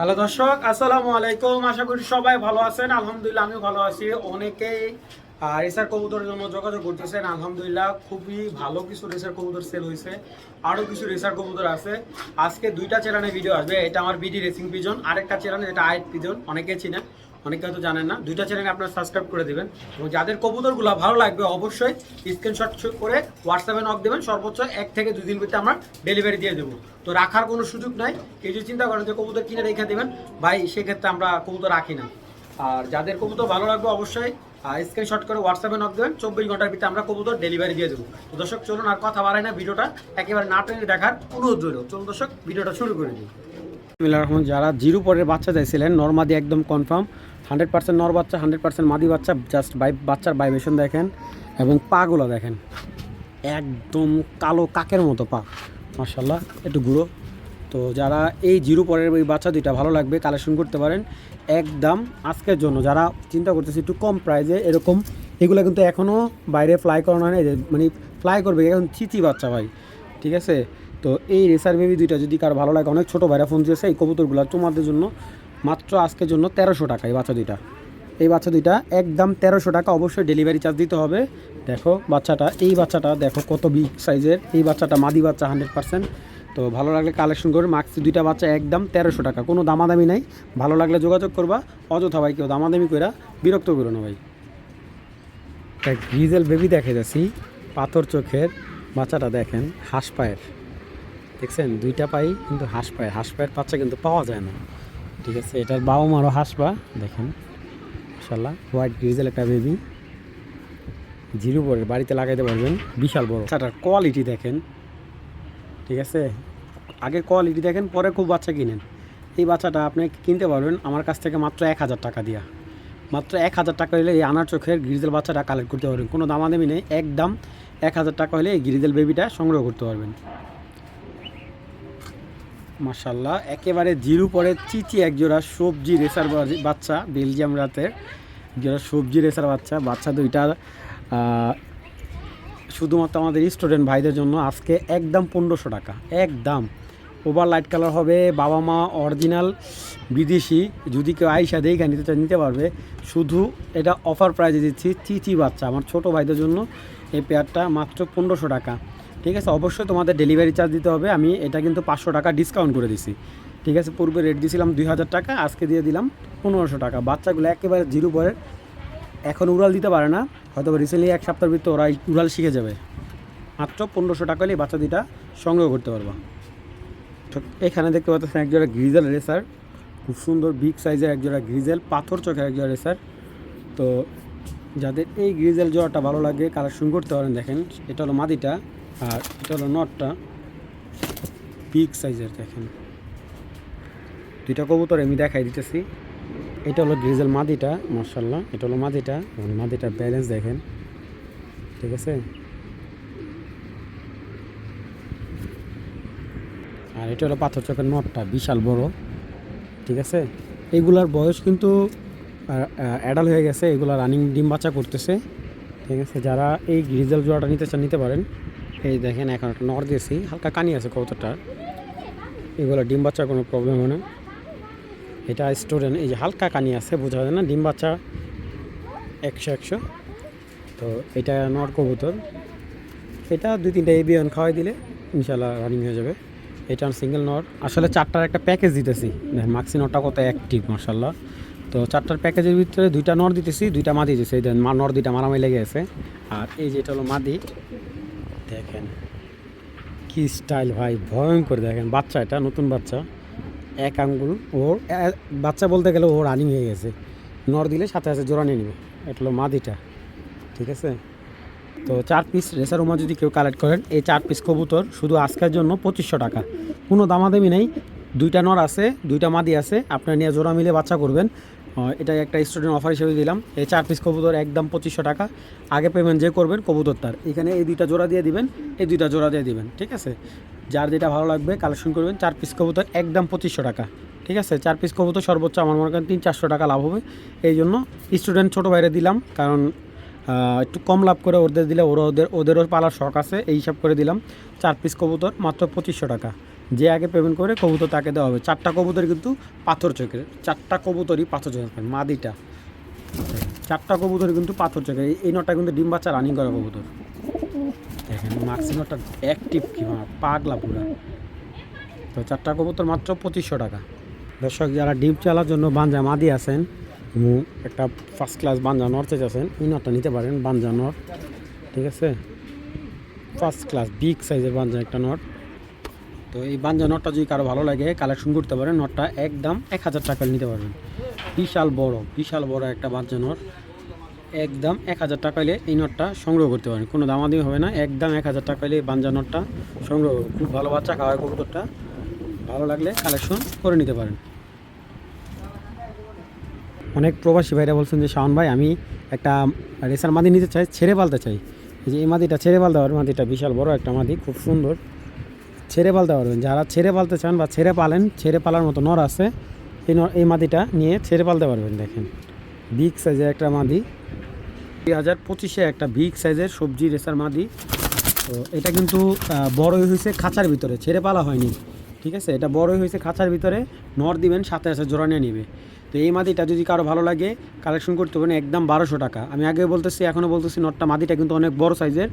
Hello দর্শক, আসসালামু আলাইকুম। আশা করি সবাই ভালো আছেন। আলহামদুলিল্লাহ আমি ভালো আছি। অনেকেই রেসার কবুতরের জন্য যোগাযোগ করতেছেন। আলহামদুলিল্লাহ, খুবই ভালো কিছু রেসার কবুতর সেল হয়েছে। আরও কিছু রেসার কবুতর আছে। আজকে দুইটা চেরানের ভিডিও আসবে। এটা আমার বিডি রেসিং পিজন আরেকটা চ্যানেল এটা আইট পিজন অনেকে চিনেন। অনেকে হয়তো জানেন না, দুইটা চ্যানেলে আপনারা সাবস্ক্রাইব করে দেবেন এবং যাদের কবুতরগুলো ভালো লাগবে অবশ্যই স্ক্রিনশট করে হোয়াটসঅ্যাপে নক দেবেন, সর্বোচ্চ এক থেকে দুই দিন ভিতরে আমরা ডেলিভারি দিয়ে দেবো। তো রাখার কোনো সুযোগ নাই, কেউ যদি চিন্তা করেন যে কবুতর কিনে রেখে দেবেন, ভাই সেক্ষেত্রে আমরা কবুতর রাখি না। আর যাদের কবুতর ভালো লাগবে অবশ্যই স্ক্রিনশট করে হোয়াটসঅ্যাপে নক দেবেন, চব্বিশ ঘণ্টার ভিতরে আমরা কবুতর ডেলিভারি দিয়ে দেবো। তো দর্শক, চলুন আর কথা বাড়াই না, ভিডিওটা একেবারে না টেনে দেখার অনুরোধ রইল। চলুন দর্শক, ভিডিওটা শুরু করে দিই। বিসমিল্লাহির রহমান যারা জিরো পরের বাচ্চা চাইছিলেন, নর্মাদি একদম কনফার্ম হান্ড্রেড পার্সেন্ট নর বাচ্চা হান্ড্রেড পার্সেন্ট মাদি বাচ্চা জাস্ট বাই বাচ্চার ভাইব্রেশন দেখেন এবং পাগুলো দেখেন। একদম কালো কাকের মতো পা মার্শাল্লাহ একটু গুঁড়ো। তো যারা এই জিরো পরের ওই বাচ্চা দুইটা ভালো লাগবে কালেকশন করতে পারেন। একদম আজকের জন্য যারা চিন্তা করতেছে একটু কম প্রাইজে এরকম, এগুলো কিন্তু এখনও বাইরে ফ্লাই করানো হয় না। মানে ফ্লাই করবে, এখন চিচি বাচ্চা ভাই, ঠিক আছে? তো এই রেসার বেবি দুইটা যদি কার ভালো লাগে, অনেক ছোটো ভাইরা ফোন দিয়েছে এই কবুতরগুলো তোমাদের জন্য মাত্র আজকের জন্য তেরোশো টাকা এই বাচ্চা দুইটা। এই বাচ্চা দুইটা একদম তেরোশো টাকা অবশ্যই ডেলিভারি চার্জ দিতে হবে। দেখো বাচ্চাটা, এই বাচ্চাটা দেখো কত বিগ সাইজের এই বাচ্চাটা মাদি বাচ্চা হান্ড্রেড পার্সেন্ট তো ভালো লাগলে কালেকশন করে। মাক্স দুইটা বাচ্চা একদম তেরোশো টাকা। কোনো দামাদামি নাই। ভালো লাগলে যোগাযোগ করবা। অযথা ভাই কেউ দামাদামি কইরা বিরক্ত করো না ভাই। একটা গ্রিজেল বেবি দেখে যাচ্ছি। পাথর চোখের বাচ্চাটা দেখেন, হাঁস পায়ের। দেখছেন? দুইটা পাই কিন্তু হাঁস পায়ের হাঁস পায়ের বাচ্চা কিন্তু পাওয়া যায় না। ঠিক আছে, এটার বাবা মারও হাঁস পা দেখেন মাসাল্লাহ হোয়াইট গ্রিজেল একটা বেবি। জিরো পরের বাড়িতে লাগাইতে পারবেন। বিশাল বড়। বাচ্চাটার কোয়ালিটি দেখেন। ঠিক আছে? আগে কোয়ালিটি দেখেন, পরে খুব বাচ্চা কিনেন। এই বাচ্চাটা আপনি কিনতে পারবেন। আমার কাছ থেকে মাত্র এক হাজার টাকা দিয়া। মাত্র এক হাজার টাকা হলে এই আনার চোখের গ্রিজেল বাচ্চাটা কালেক্ট করতে পারবেন। কোনো দামাদামি নেই। একদম এক হাজার টাকা হলে এই গ্রিজেল বেবিটা সংগ্রহ করতে পারবেন। মার্শাল্লাহ একেবারে জিরু পরে চিচি একজোড়া সবজি রেসার বাচ্চা, বেলজিয়াম রাতের একজোড়া সবজি রেসার বাচ্চা। বাচ্চা দুইটা শুধুমাত্র আমাদের স্টুডেন্ট ভাইদের জন্য আজকে একদম পনেরোশো টাকা। একদম। ওভার লাইট কালার হবে, বাবা মা অরিজিনাল, বিদেশি। যদি কেউ আইসা দেখে নিতে চায়, নিতে পারবে। শুধু এটা অফার প্রাইজে দিচ্ছি, চিচি বাচ্চা। আমার ছোট ভাইদের জন্য এই পেয়ারটা মাত্র পনেরোশো টাকা। ঠিক আছে, অবশ্যই তোমাদের ডেলিভারি চার্জ দিতে হবে। আমি এটা কিন্তু পাঁচশো টাকা ডিসকাউন্ট করে দিছি। ঠিক আছে, পূর্বে রেট দিয়েছিলাম দুই হাজার টাকা, আজকে দিয়ে দিলাম পনেরোশো টাকা। বাচ্চাগুলো একেবারে জিরো পরে, এখন উড়াল দিতে পারে না। হয়তো রিসেন্টলি এক সপ্তাহের ভিতরে ওরা উড়াল শিখে যাবে। মাত্র পনেরোশো টাকা হলে বাচ্চা দুইটা সংগ্রহ করতে পারবা। এখানে দেখতে পাচ্ছেন একজোড়া গ্রিজেল রেসার খুব সুন্দর বিগ সাইজের একজোড়া গ্রিজেল পাথর চোখের একজোড়া রেসার তো যাদের এই গ্রিজেল জোড়াটা ভালো লাগে কালেকশন করতে পারেন, দেখেন, এটা হলো মাদিটা। আর এটা হলো নটটা বিগ সাইজের দেখেন। দুইটা কবুতর আমি দেখাই দিতেছি। এটা হলো গ্রিজেল মাদিটা মার্শাল্লাহ এটা হলো মাদিটা এবং মাদিটার ব্যালেন্স দেখেন। ঠিক আছে? আর এটা হলো পাথর চোখের নটটা বিশাল বড়। ঠিক আছে? এইগুলার বয়স কিন্তু অ্যাডাল হয়ে গেছে। এগুলা রানিং ডিম বাচ্চা করতেছে। ঠিক আছে? যারা এই গ্রিজেল জোড়াটা নিতে চান, নিতে পারেন। এই দেখেন এখন একটা নর দিয়েছি, হালকা কানি আছে কবুতরটা এগুলো ডিম বাচ্চার কোনো প্রবলেম হয় না। এটা স্টুডেন্ট এই যে হালকা কানি আছে, বোঝা যায় না, ডিম বাচ্চা একশো একশো। তো এটা নর কবুতর। এটা দুই তিনটা এবিয়ন খাওয়াই দিলে ইনশাল্লাহ রানিং হয়ে যাবে। এটা সিঙ্গেল নট আসলে চারটার একটা প্যাকেজ দিতেছি। দেখেন মাক্সি নটটা কত অ্যাক্টিভ মার্শাল্লাহ তো চারটার প্যাকেজের ভিতরে দুইটা নর দিতেছি, দুইটা মাদি দিতেছি। এই দেখেন নর দুইটা মারামারি লেগে গেছে আর এই যে এটা হলো মাদি। দেখেন, কি স্টাইল ভাই, ভয়ঙ্কর দেখেন। বাচ্চা এটা, নতুন বাচ্চা। এক আঙ্গুল, ওর বাচ্চা বলতে গেলে ও রানিং হয়ে গেছে। নর দিলে সাথে সাথে জোড়া নিয়ে নেবে। এটা হলো মাদিটা, ঠিক আছে? তো চার পিস রেসার উমা যদি কেউ কালেক্ট করেন, এই চার পিস কবুতর শুধু আজকের জন্য পঁচিশশো টাকা। কোনো দামাদামি নেই। দুইটা নর আছে, দুইটা মাদি আছে। আপনার নিয়ে জোড়া মিলে বাচ্চা করবেন। এটা একটা স্টুডেন্ট অফার হিসেবে দিলাম। এই চার পিস কবুতর একদম পঁচিশশো টাকা। আগে পেমেন্ট যে করবেন, কবুতর তার। এখানে এই দুইটা জোড়া দিয়ে দিবেন, এই দুইটা জোড়া দিয়ে দিবেন, ঠিক আছে? যার যেটা ভালো লাগবে কালেকশন করবেন, চার পিস কবুতর একদম পঁচিশশো টাকা, ঠিক আছে? চার পিস কবুতর সর্বোচ্চ আমার মনে করেন তিন চারশো টাকা লাভ হবে। এই জন্য স্টুডেন্ট ছোটো বাইরে দিলাম, কারণ একটু কম লাভ করে ওদের দিলে ওরা ওদের ওদেরও পালার শখ আছে, এই হিসাব করে দিলাম। চার পিস কবুতর মাত্র পঁচিশশো টাকা। যে আগে পেমেন্ট করে কবুতর তাকে দেওয়া হবে। চারটা কবুতর কিন্তু পাথর চোখের, চারটা কবুতরই পাথর চোখের মাদিটা। চারটা কবুতর কিন্তু পাথর চোখের, এই- নটটা কিন্তু ডিম বাচ্চা রানিং করা কবুতর। দেখেন মাক্সি নটটা অ্যাক্টিভ কি পাগলা পুরা। তো চারটা কবুতর মাত্র পঁচিশশো টাকা। দর্শক, যারা ডিম চালার জন্য বাঞ্জা মাদি আছেন একটা ফার্স্ট ক্লাস বাঞ্জা নর আছেন, এই নটটা নিতে পারেন, বাঞ্জা নর। ঠিক আছে? ফার্স্ট ক্লাস বিগ সাইজের বাঞ্জা একটা নট তো এই বাঞ্জা নটটা যদি কারও ভালো লাগে কালেকশন করতে পারেন, নটটা একদম এক হাজার টাকা নিতে পারবেন। বিশাল বড় বিশাল বড় একটা বাঞ্জা নট। একদম এক হাজার টাকা হলে এই নটটা সংগ্রহ করতে পারেন। কোনো দামাদামি হবে না, একদম এক হাজার টাকা হলে বাঞ্জা নটটা সংগ্রহ। খুব ভালো বাচ্চা খাওয়ায় কবুতরটা। ভালো লাগলে কালেকশন করে নিতে পারেন। অনেক প্রবাসী ভাইরা বলছেন যে, শাওন ভাই, আমি একটা রেসার মাদি নিতে চাই, ছেড়ে পালতে চাই। যে এই মাদিটা ছেড়ে পালতে পারবেন মাদিটা বিশাল বড় একটা মাদি, খুব সুন্দর। ছেড়ে পালতে পারবেন। যারা ছেড়ে পালতে চান বা ছেড়ে পালেন, ছেড়ে পালার মতো নর আছে, এই নর, এই মাদিটা নিয়ে ছেড়ে পালতে পারবেন, দেখেন। বিগ সাইজের একটা মাদি। দুই হাজার পঁচিশে একটা বিগ সাইজের সবজি রেসার মাদি। তো এটা কিন্তু বড়ই হয়েছে খাঁচার ভিতরে, ছেড়ে পালা হয়নি। ঠিক আছে? এটা বড়ই হয়েছে খাঁচার ভিতরে, নর দিবেন, সাথে সাথে জোড়া নিয়ে নিবে। তো এই মাদিটা যদি কারও ভালো লাগে কালেকশন করতে পারেন একদম বারোশো টাকা। আমি আগে বলতেছি এখনও বলতেছি নরটা মাদিটা কিন্তু অনেক বড় সাইজের।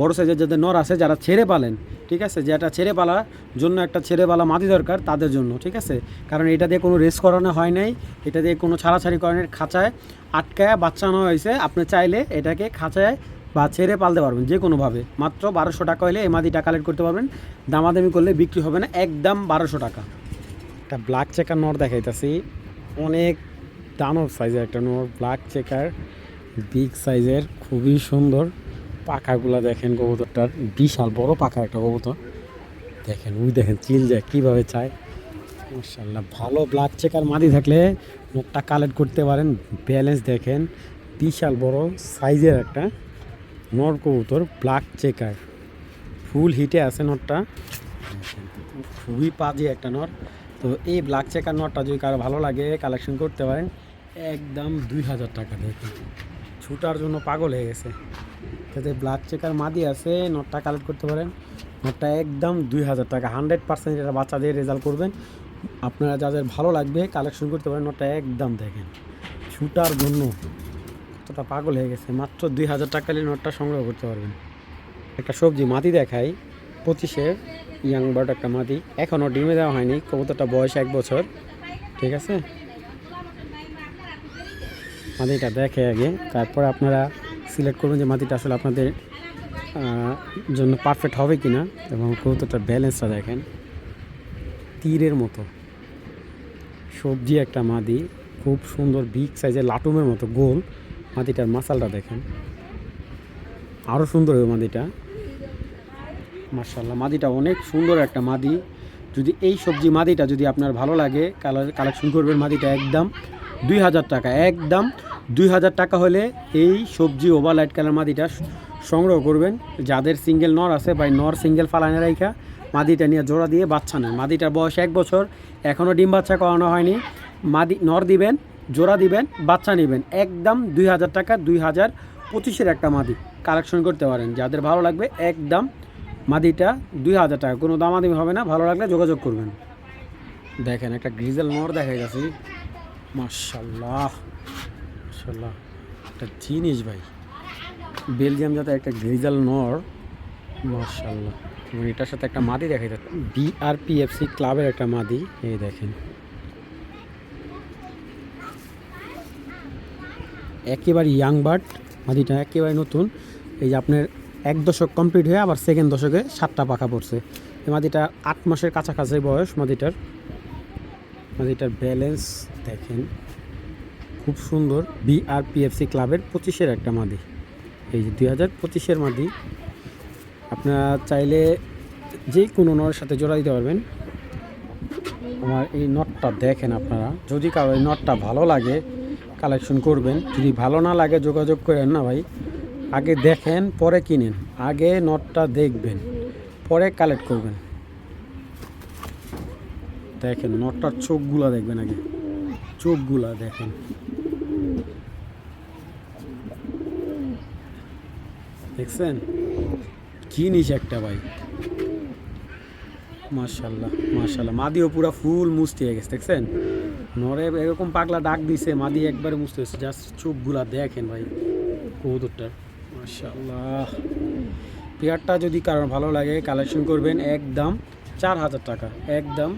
বড় সাইজের যাদের নর আছে, যারা ছেড়ে পালেন, ঠিক আছে? যেটা ছেড়ে পালার জন্য একটা ছেড়ে পালা মাদি দরকার তাদের জন্য, ঠিক আছে? কারণ এটা দিয়ে কোনো রেস করানো হয় নাই, এটা দিয়ে কোনো ছাড়াছাড়ি করানোর খাঁচায় আটকায় বাচ্চানো হয়েছে, আপনি চাইলে এটাকে খাঁচায় বা ছেড়ে পালতে পারবেন যে কোনোভাবে মাত্র বারোশো টাকা হলে এই মাদিটা কালেক্ট করতে পারবেন। দামাদামি করলে বিক্রি হবে না, একদম বারোশো টাকা। একটা ব্ল্যাক চেকার নর দেখাইতেছি। অনেক দানব সাইজের একটা নর ব্ল্যাক চেকার বিগ সাইজের খুবই সুন্দর। পাখাগুলো দেখেন কবুতরটার, বিশাল বড় পাখা একটা কবুতর। দেখেন, উই দেখেন চিল যায়, কীভাবে চায়। মার্শাল্লাহ ভালো ব্ল্যাক চেকার মাদি থাকলে নোটটা কালেক্ট করতে পারেন। ব্যালেন্স দেখেন, বিশাল বড় সাইজের একটা নর কবুতর ব্ল্যাক চেকার ফুল হিটে আছে নটটা। খুবই পাজি একটা নর তো এই ব্ল্যাক চেকার নটটা যদি কারও ভালো লাগে কালেকশন করতে পারেন, একদম দুই হাজার টাকা দেখুন ছুটার জন্য পাগল হয়ে গেছে। যাতে ব্ল্যাক চেকার মাদি আছে নটটা কালেক্ট করতে পারেন। নটটা একদম দুই হাজার টাকা হান্ড্রেড পার্সেন্ট এটা বাচ্চাদের রেজাল্ট করবেন। আপনারা যাদের ভালো লাগবে কালেকশন করতে পারেন নটটা একদম দেখেন। ছুটার জন্য কতটা পাগল হয়ে গেছে। মাত্র দুই হাজার টাকা নিয়ে নোটটা সংগ্রহ করতে পারবেন। একটা সবজি মাটি দেখাই, পঁচিশের। ইয়াং বার্ড একটা মাটি এখনও ডিমে দেওয়া হয়নি, কবুতরটা বয়স এক বছর, ঠিক আছে? মাটিটা দেখে আগে, তারপরে আপনারা সিলেক্ট করবেন যে মাটিটা আসলে আপনাদের জন্য পারফেক্ট হবে কি না এবং কবুতরটার ব্যালেন্সটা দেখেন। তীরের মতো। সবজি একটা মাদি, খুব সুন্দর বিগ সাইজের লাটুমের মতো গোল। মাদিটার মাসালটা দেখেন। আরও সুন্দর হবে মাদিটা। মার্শাল্লাহ মাদিটা অনেক সুন্দর একটা মাদি। যদি এই সবজি মাদিটা যদি আপনার ভালো লাগে, কালার, কালেকশন করবেন মাদিটা একদম দুই হাজার টাকা, একদম দুই হাজার টাকা হলে এই সবজি ওভার লাইট কালার মাদিটা সংগ্রহ করবেন। যাদের সিঙ্গেল নর আছে বা নর সিঙ্গেল ফালানে রাইখা মাদিটা নিয়ে জোড়া দিয়ে বাচ্চা নেন। মাদিটার বয়স এক বছর এখনও ডিম বাচ্চা করানো হয়নি। মাদি, নর দিবেন, জোড়া দিবেন, বাচ্চা নেবেন। একদম দুই হাজার টাকা, দুই হাজার পঁচিশের একটা মাদি। কালেকশন করতে পারেন। যাদের ভালো লাগবে, একদম মাদিটা দুই হাজার টাকা। কোনো দামাদামি হবে না, ভালো লাগলে যোগাযোগ করবেন। দেখেন, একটা গ্রিজেল নর দেখা গেছে। মার্শাল্লাহ মার্শাল্লাহ একটা জিনিস ভাই, বেলজিয়াম যাতে একটা গ্রিজাল নর মার্শাল্লাহ এবং এটার সাথে একটা মাদি দেখা যাচ্ছে বিআরপিএফসি ক্লাবের একটা মাদি। এই দেখেন। একেবারে ইয়াং বার্ড মাদিটা একেবারে নতুন। এই যে আপনার এক দশক কমপ্লিট হয়ে আবার সেকেন্ড দশকে সাতটা পাখা পড়ছে। মাদিটা আট মাসের কাছাকাছি বয়স মাদিটার। মাদিটার ব্যালেন্স দেখেন, খুব সুন্দর বিআরপিএফসি ক্লাবের পঁচিশের একটা মাদি। এই যে দুই হাজার পঁচিশের মাদি, আপনারা চাইলে যে কোনো নরের সাথে জোড়া দিতে পারবেন। আমার এই নটটা দেখেন আপনারা, যদি কারও এই নটটা ভালো লাগে কালেকশন করবেন। যদি ভালো না লাগে, যোগাযোগ করেন না ভাই। আগে দেখেন, পরে কিনেন। আগে নটটা দেখবেন, পরে কালেক্ট করবেন। দেখেন নটটার চোখগুলা দেখবেন আগে। চোখগুলা দেখেন। দেখছেন? কি নিস একটা ভাই? মাশাল্লাহ মাশাল্লাহ মাদিও পুরা ফুল মুস্তি হয়ে গেছে, দেখছেন? নরে এরকম পাগলা ডাক দিছে, মাদি একবারে মুছতে হয়েছে। জাস্ট চোখগুলা দেখেন ভাই, কবুতরটার। মাশাল্লাহ পেয়ারটা যদি কারোর ভালো লাগে কালেকশন করবেন একদম চার হাজার টাকা। একদম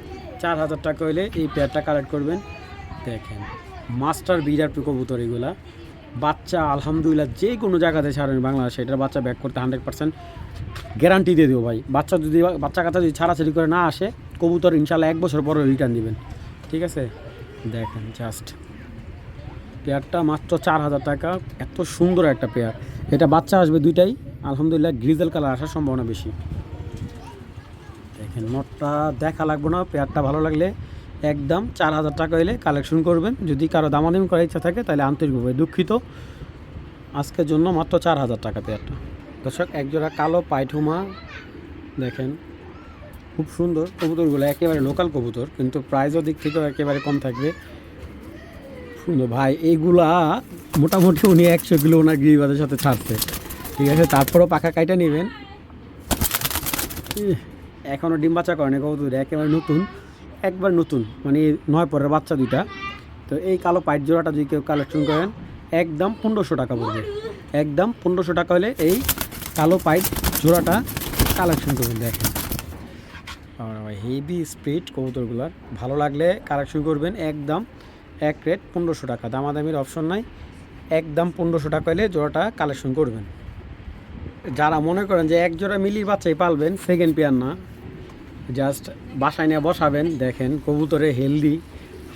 চার হাজার টাকা হলে এই পেয়ারটা কালেক্ট করবেন। দেখেন, মাস্টার বিরাট কবুতর এগুলা। বাচ্চা, আলহামদুলিল্লাহ, যে কোনো জায়গাতে ছাড়েন বাংলাদেশে, এটার বাচ্চা ব্যাক করতে হান্ড্রেড পার্সেন্ট গ্যারান্টি দিয়ে দেবো ভাই। বাচ্চা যদি, বাচ্চা কাচ্চা যদি ছাড়াছাড়ি করে না আসে, কবুতর ইনশাল্লাহ এক বছর পরে রিটার্ন দিবেন। ঠিক আছে? দেখেন জাস্ট পেয়ারটা মাত্র চার হাজার টাকা। এত সুন্দর একটা পেয়ার। এটা বাচ্চা আসবে দুইটাই। আলহামদুলিল্লাহ গ্রিজেল কালার আসার সম্ভাবনা বেশি। দেখেন নটটা দেখা লাগবে না। পেয়ারটা ভালো লাগলে একদম চার হাজার টাকা এলে কালেকশন করবেন। যদি কারও দামাদামি করার ইচ্ছা থাকে, তাহলে আন্তরিকভাবে দুঃখিত। আজকের জন্য মাত্র চার হাজার টাকা পেয়ারটা। দর্শক একজোড়া কালো পাইঠুমা দেখেন, খুব সুন্দর। কবুতরগুলো একেবারে লোকাল কবুতর, কিন্তু প্রাইজও দিক থেকেও একেবারে কম থাকবে। সুন্দর ভাই এইগুলা মোটামুটি উনি একশো কিলো ওনার গিরিবাদের সাথে ছাড়ছে। ঠিক আছে, তারপরেও পাখা কাইটা নেবেন। এখনও ডিম বাচ্চা করেনি কবুতর একেবারে নতুন, একবার নতুন মানে নয় পরের বাচ্চা দুইটা। তো এই কালো পাইট জোড়াটা যদি কেউ কালেকশন করেন, একদম পনেরোশো টাকা পড়বে একদম পনেরোশো টাকা হলে এই কালো পাইট জোড়াটা কালেকশন করবেন, দেখেন। হেভি স্পিড কবুতরগুলার। ভালো লাগলে কালেকশন করবেন, একদম এক রেট পনেরোশো টাকা। দামাদামির অপশন নাই। একদম পনেরোশো টাকা হলে জোড়াটা কালেকশন করবেন। যারা মনে করেন যে এক জোড়া মিলির বাচ্চাই পালবেন সেকেন্ড পেয়ার না জাস্ট বাসায় নিয়ে বসাবেন। দেখেন, কবুতরে healthy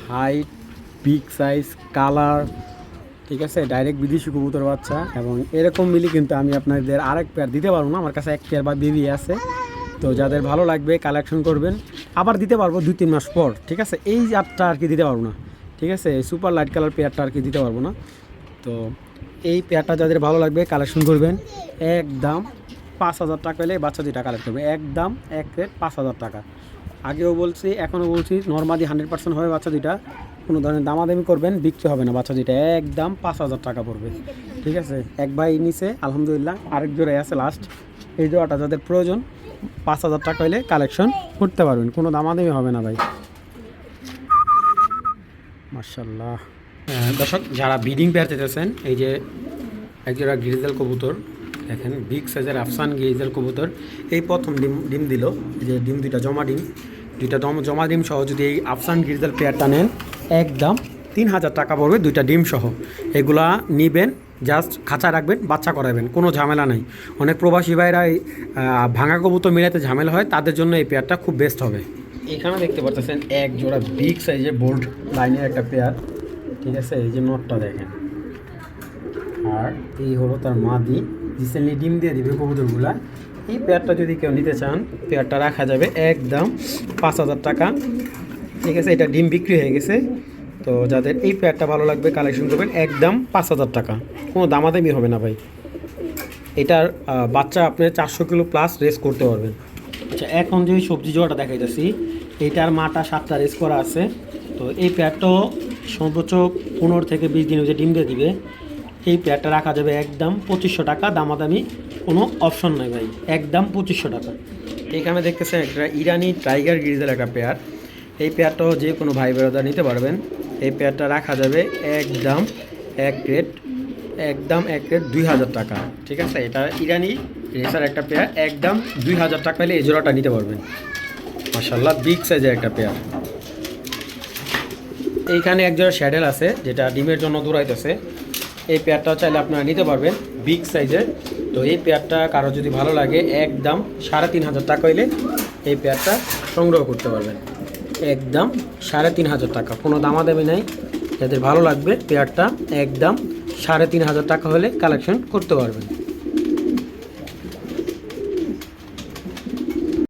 height big size colour ঠিক আছে? ডাইরেক্ট বিদেশি কবুতর বাচ্চা। এবং এরকম মিলি কিন্তু আমি আপনাদের আরেক পেয়ার দিতে পারব না। আমার কাছে এক পেয়ার বা বেবি আছে। তো যাদের ভালো লাগবে কালেকশন করবেন। আবার দিতে পারব দুই, তিন মাস পর, ঠিক আছে? এই জাতটা আর কি দিতে পারব না। ঠিক আছে? সুপার লাইট কালার পেয়ারটা আর কি দিতে পারব না। তো এই পেয়ারটা যাদের ভালো লাগবে কালেকশন করবেন। একদম পাঁচ হাজার টাকা হলে বাচ্চা দুইটা কালেক্ট করবে। একদম এক রেট পাঁচ হাজার টাকা। আগেও বলছি, এখনও বলছি নর্মালি হান্ড্রেড পার্সেন্ট হবে বাচ্চা দুইটা কোনো ধরনের দামাদামি করবেন, বিক্রি হবে না বাচ্চা দুইটা একদম পাঁচ হাজার টাকা পড়বে। ঠিক আছে? এক ভাই নিচে আলহামদুলিল্লাহ। আরেক জোড়াই আছে লাস্ট এই জোড়াটা যাদের প্রয়োজন, পাঁচ হাজার টাকা হলে কালেকশন করতে পারবেন। কোনো দামাদামি হবে না ভাই। মার্শাল্লাহ দর্শক, যারা বিডিং পেয়ার যেতেছেন এই যে একজোড়া গ্রিজেল কবুতর, দেখেন বিগ সাইজের আফসান গ্রিজেল কবুতর, এই প্রথম ডিম ডিম দিল যে ডিম, দুইটা জমা ডিম, দুইটা দম, জমা ডিম সহ যদি এই আফসান গ্রিজেল পেয়ারটা নেন, একদম তিন হাজার টাকা পড়বে দুইটা ডিম সহ। এগুলা নিবেন জাস্ট খাঁচা রাখবেন, বাচ্চা করাবেন, কোনো ঝামেলা নাই। অনেক প্রবাসী ভাইরা ভাঙা কবুতর মিলাতে ঝামেলা হয়, তাদের জন্য এই পেয়ারটা খুব বেস্ট হবে। এখানে দেখতে পাচ্ছেন এক জোড়া বিগ সাইজের বোল্ড লাইনের একটা পেয়ার ঠিক আছে? এই যে নটটা দেখেন। আর এই হলো তার মা মাদি। রিসেন্টলি ডিম দিয়ে দিবে কবুতরগুলা। এই পেয়ারটা যদি কেউ নিতে চান পেয়ারটা রাখা যাবে একদম পাঁচ হাজার টাকা। ঠিক আছে? এটা ডিম বিক্রি হয়ে গেছে। তো যাদের এই পেয়ারটা ভালো লাগবে কালেকশন করবেন, একদম পাঁচ হাজার টাকা। কোনো দামাদামি হবে না ভাই। এটার বাচ্চা আপনি চারশো কিলো প্লাস রেস করতে পারবেন। আচ্ছা এখন যে সবজি জোয়াটা দেখাইতেছি এইটার মাটা সাতটা রেস করা আছে। তো এই পেয়ারটাও সর্বোচ্চ পনেরো থেকে বিশ দিন ডিম দিয়ে দিবে। এই পেয়ারটা রাখা যাবে একদম পঁচিশশো টাকা, দামাদামি কোনো অপশন নাই ভাই। একদম পঁচিশশো টাকা। এখানে দেখতেছেন একটা ইরানি টাইগার গ্রিজের একটা পেয়ার এই পেয়ারটাও যে কোনো ভাই বেরোদা নিতে পারবেন। এই পেয়ারটা রাখা যাবে একদম এক রেট একদম এক রেট দুই হাজার টাকা। ঠিক আছে? এটা ইরানি রেসার একটা পেয়ার একদম দুই হাজার টাকা হলে এই জোড়াটা নিতে পারবেন। মাসাল্লাহ বিগ সাইজের একটা পেয়ার এইখানে এক জোড়া শ্যাডেল আছে, যেটা ডিমের জন্য দৌড়াইতেছে। এই পেয়ারটাও চাইলে আপনারা নিতে পারবেন বিগ সাইজের তো এই পেয়ারটা কারও যদি ভালো লাগে, একদম সাড়ে তিন হাজার টাকা হইলে এই পেয়ারটা সংগ্রহ করতে পারবেন। একদম সাড়ে তিন হাজার টাকা, কোনো দামাদামি নাই। যাদের ভালো লাগবে পেয়ারটা একদম সাড়ে তিন হাজার টাকা হলে কালেকশন করতে পারবেন।